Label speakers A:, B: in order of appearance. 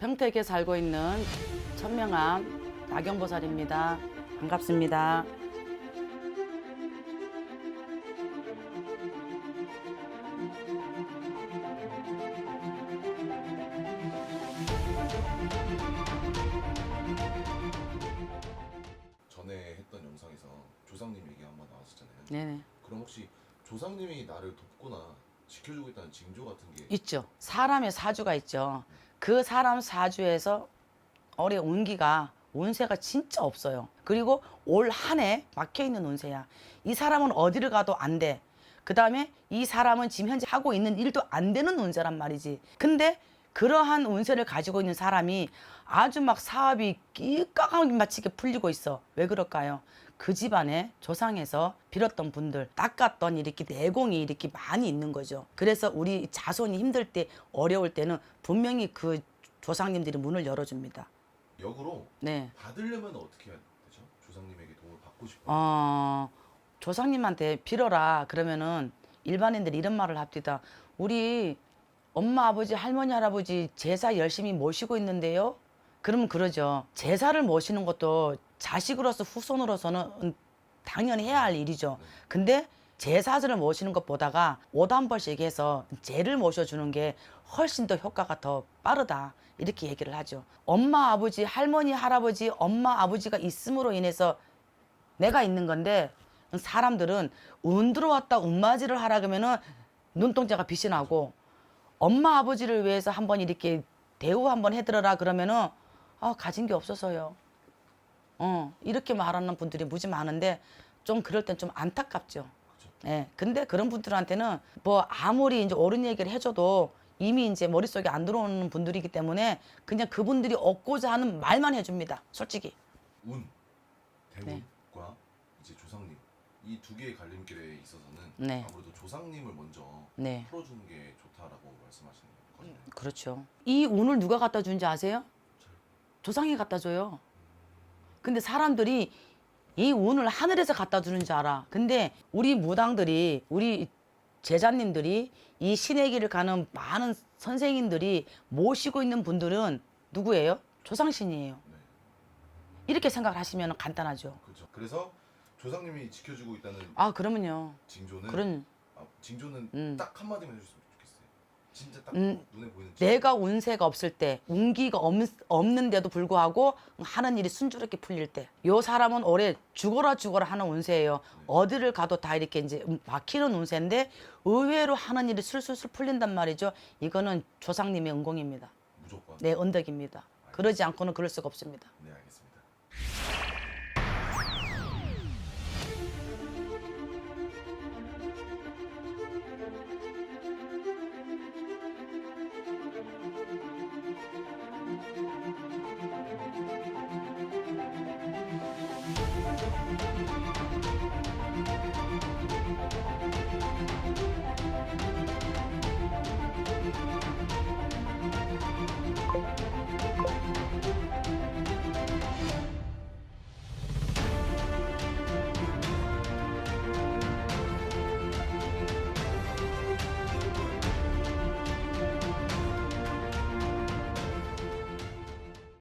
A: 평택에 살고 있는 천명한 나경보살입니다. 반갑습니다.
B: 전에 했던 영상에서 조상님 얘기 한번 나왔었잖아요.
A: 네네.
B: 그럼 혹시 조상님이 나를 돕거나 지켜주고 있다는 징조 같은 게
A: 있죠. 사람의 사주가 있죠. 그 사람 사주에서 올해 운기가 운세가 진짜 없어요. 그리고 올 한 해 막혀 있는 운세야. 이 사람은 어디를 가도 안 돼. 그 다음에 이 사람은 지금 현재 하고 있는 일도 안 되는 운세란 말이지. 근데 그러한 운세를 가지고 있는 사람이 아주 막 사업이 끼까하게 마치게 풀리고 있어. 왜 그럴까요? 그 집안에 조상에서 빌었던 분들, 닦았던 이렇게 내공이 이렇게 많이 있는 거죠. 그래서 우리 자손이 힘들 때, 어려울 때는 분명히 그 조상님들이 문을 열어줍니다.
B: 역으로
A: 네.
B: 받으려면 어떻게 해야 되죠? 조상님에게 도움을 받고 싶어요.
A: 어, 조상님한테 빌어라 그러면은 일반인들이 이런 말을 합니다. 우리 엄마, 아버지, 할머니, 할아버지 제사 열심히 모시고 있는데요. 그러면 그러죠. 제사를 모시는 것도 자식으로서 후손으로서는 당연히 해야 할 일이죠. 근데 제사를 모시는 것보다가 한 번씩 해서 제를 모셔주는 게 훨씬 더 효과가 더 빠르다. 이렇게 얘기를 하죠. 엄마, 아버지, 할머니, 할아버지, 엄마, 아버지가 있음으로 인해서 내가 있는 건데 사람들은 운 들어왔다 운맞이를 하라 그러면은 눈동자가 빛이 나고 엄마 아버지를 위해서 한번 이렇게 대우 한번 해드려라 그러면은 아 가진 게 없어서요. 어 이렇게 말하는 분들이 무지 많은데 좀 그럴 땐 좀
B: 안타깝죠.
A: 예. 근데 그런 분들한테는 뭐 아무리 이제 옳은 얘기를 해줘도 이미 이제 머릿속에 안 들어오는 분들이기 때문에 그냥 그분들이 얻고자 하는 말만 해줍니다. 솔직히.
B: 운, 대운과
A: 네.
B: 이제 조상님 이 두 개의 갈림길에 있어서는
A: 네.
B: 아무래도 조상님을 먼저
A: 네.
B: 풀어주는 게 좋다라고 말씀하시는 거잖아요.
A: 그렇죠. 이 운을 누가 갖다 준지 아세요? 조상이 갖다 줘요. 근데 사람들이 이 운을 하늘에서 갖다 주는 줄 알아. 근데 우리 무당들이 우리 제자님들이 이 신의 길을 가는 많은 선생님들이 모시고 있는 분들은 누구예요? 조상신이에요.
B: 네,
A: 이렇게 생각하시면 간단하죠.
B: 그렇죠. 그래서 조상님이 지켜주고 있다는
A: 아 그러면요.
B: 징조는
A: 그런
B: 아, 징조는
A: 음.
B: 딱 한마디만 해줬으면 좋겠어요. 진짜 딱
A: 음,
B: 눈에 보이는 징조.
A: 내가 운세가 없을 때, 운기가 없, 없는데도 불구하고 하는 일이 순조롭게 풀릴 때, 요 사람은 올해 죽어라 죽어라 하는 운세예요. 어디를 가도 다 이렇게 이제 막히는 운세인데 의외로 하는 일이 술술술 풀린단 말이죠. 이거는 조상님의 은공입니다.
B: 무조건.
A: 내 언덕입니다. 그러지 않고는 그럴 수가 없습니다.